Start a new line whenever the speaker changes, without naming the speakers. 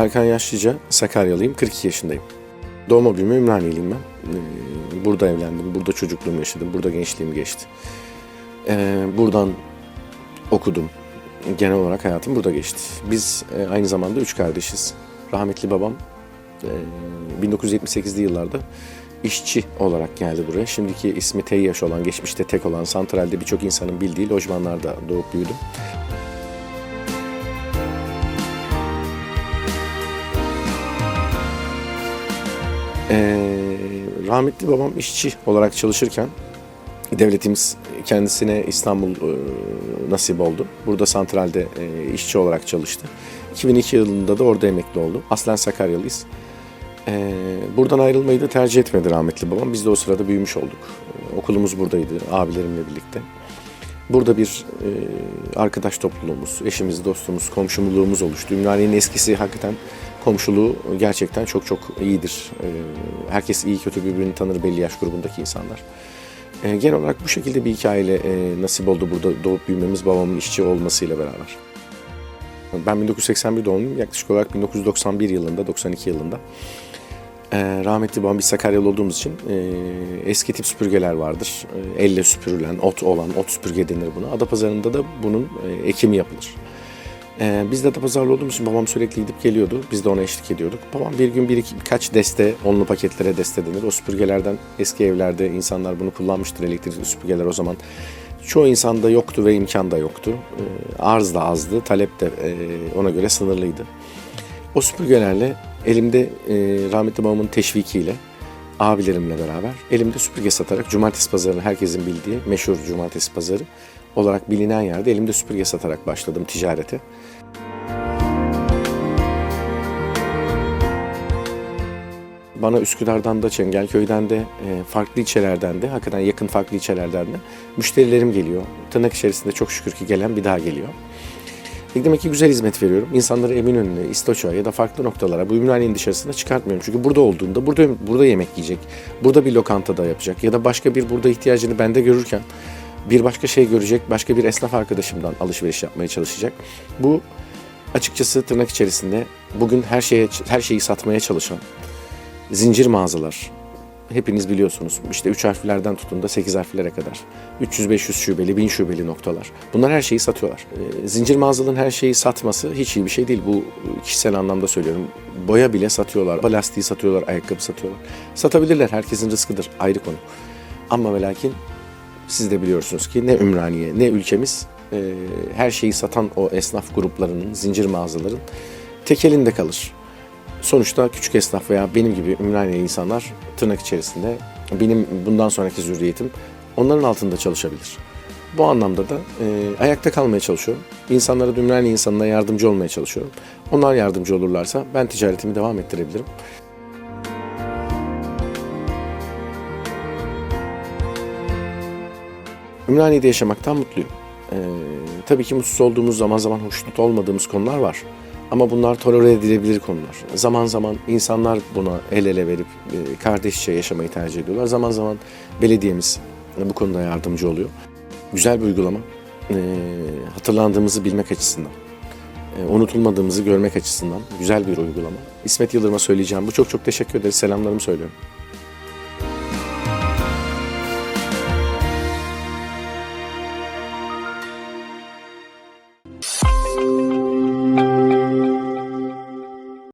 Erkan Yaşlıca, Sakaryalıyım, 42 yaşındayım. Doğma büyüme Ümraniyeliyim ben. Ee, Burada evlendim, burada çocukluğumu yaşadım, burada gençliğim geçti. Ee, Buradan okudum. Genel olarak hayatım burada geçti. Biz e, aynı zamanda üç kardeşiz. Rahmetli babam e, 1978'li yıllarda işçi olarak geldi buraya. Şimdiki ismi Teyyaş olan, geçmişte tek olan, santralde birçok insanın bildiği lojmanlarda doğup büyüdüm. Ee, rahmetli babam işçi olarak çalışırken devletimiz kendisine İstanbul e, nasip oldu. Burada santralde e, işçi olarak çalıştı. 2002 yılında da orada emekli oldu. Aslen Sakaryalıyız. Ee, buradan ayrılmayı da tercih etmedi rahmetli babam. Biz de o sırada büyümüş olduk. Okulumuz buradaydı abilerimle birlikte. Burada bir e, arkadaş topluluğumuz, eşimiz, dostumuz, komşumuluğumuz oluştu. Ümraniye'nin eskisi hakikaten komşuluğu gerçekten çok çok iyidir. Ee, herkes iyi kötü birbirini tanır belli yaş grubundaki insanlar. Ee, genel olarak bu şekilde bir hikayeyle e, nasip oldu burada doğup büyümemiz babamın işçi olmasıyla beraber. Ben 1981 doğumluyum. Yaklaşık olarak 1991 yılında, 92 yılında ee, rahmetli babam biz Sakaryalı olduğumuz için e, eski tip süpürgeler vardır. E, elle süpürülen, ot olan, ot süpürge denir buna. Adapazarı'nda da bunun ekimi yapılır. E, biz de Adapazarlı olduğumuz için babam sürekli gidip geliyordu. Biz de ona eşlik ediyorduk. Babam bir gün bir iki, birkaç deste, onlu paketlere deste denir. O süpürgelerden eski evlerde insanlar bunu kullanmıştır elektrikli süpürgeler o zaman. Çoğu insanda yoktu ve imkan da yoktu. E, arz da azdı, talep de e, ona göre sınırlıydı. O süpürgelerle elimde e, rahmetli babamın teşvikiyle abilerimle beraber elimde süpürge satarak cumartesi pazarını herkesin bildiği meşhur cumartesi pazarı olarak bilinen yerde elimde süpürge satarak başladım ticarete. Bana Üsküdar'dan da Çengelköy'den de e, farklı ilçelerden de hakikaten yakın farklı ilçelerden de müşterilerim geliyor. Tırnak içerisinde çok şükür ki gelen bir daha geliyor. E, ki güzel hizmet veriyorum. İnsanları Eminönü'ne, İstoç'a ya da farklı noktalara bu Ümraniye'nin dışarısına çıkartmıyorum. Çünkü burada olduğunda burada burada yemek yiyecek. Burada bir lokantada yapacak ya da başka bir burada ihtiyacını bende görürken bir başka şey görecek, başka bir esnaf arkadaşımdan alışveriş yapmaya çalışacak. Bu açıkçası tırnak içerisinde bugün her şeye her şeyi satmaya çalışan zincir mağazalar, hepiniz biliyorsunuz. İşte 3 harflerden tutun da 8 harflere kadar. 300-500 şubeli, 1000 şubeli noktalar. Bunlar her şeyi satıyorlar. Ee, zincir mağazaların her şeyi satması hiç iyi bir şey değil. Bu kişisel anlamda söylüyorum. Boya bile satıyorlar. Lastiği satıyorlar, ayakkabı satıyorlar. Satabilirler. Herkesin rızkıdır. Ayrı konu. Ama ve lakin siz de biliyorsunuz ki ne Ümraniye ne ülkemiz e, her şeyi satan o esnaf gruplarının, zincir mağazaların tek elinde kalır. Sonuçta küçük esnaf veya benim gibi Ümraniye'li insanlar tırnak içerisinde benim bundan sonraki zürriyetim onların altında çalışabilir. Bu anlamda da e, ayakta kalmaya çalışıyorum. İnsanlara da Ümraniye insanına yardımcı olmaya çalışıyorum. Onlar yardımcı olurlarsa ben ticaretimi devam ettirebilirim. Ümraniye'de yaşamaktan mutluyum. Ee, tabii ki mutsuz olduğumuz zaman zaman hoşnut olmadığımız konular var. Ama bunlar tolere edilebilir konular. Zaman zaman insanlar buna el ele verip e, kardeşçe yaşamayı tercih ediyorlar. Zaman zaman belediyemiz bu konuda yardımcı oluyor. Güzel bir uygulama. Ee, hatırlandığımızı bilmek açısından, e, unutulmadığımızı görmek açısından güzel bir uygulama. İsmet Yıldırım'a söyleyeceğim bu. Çok çok teşekkür ederiz. Selamlarımı söylüyorum.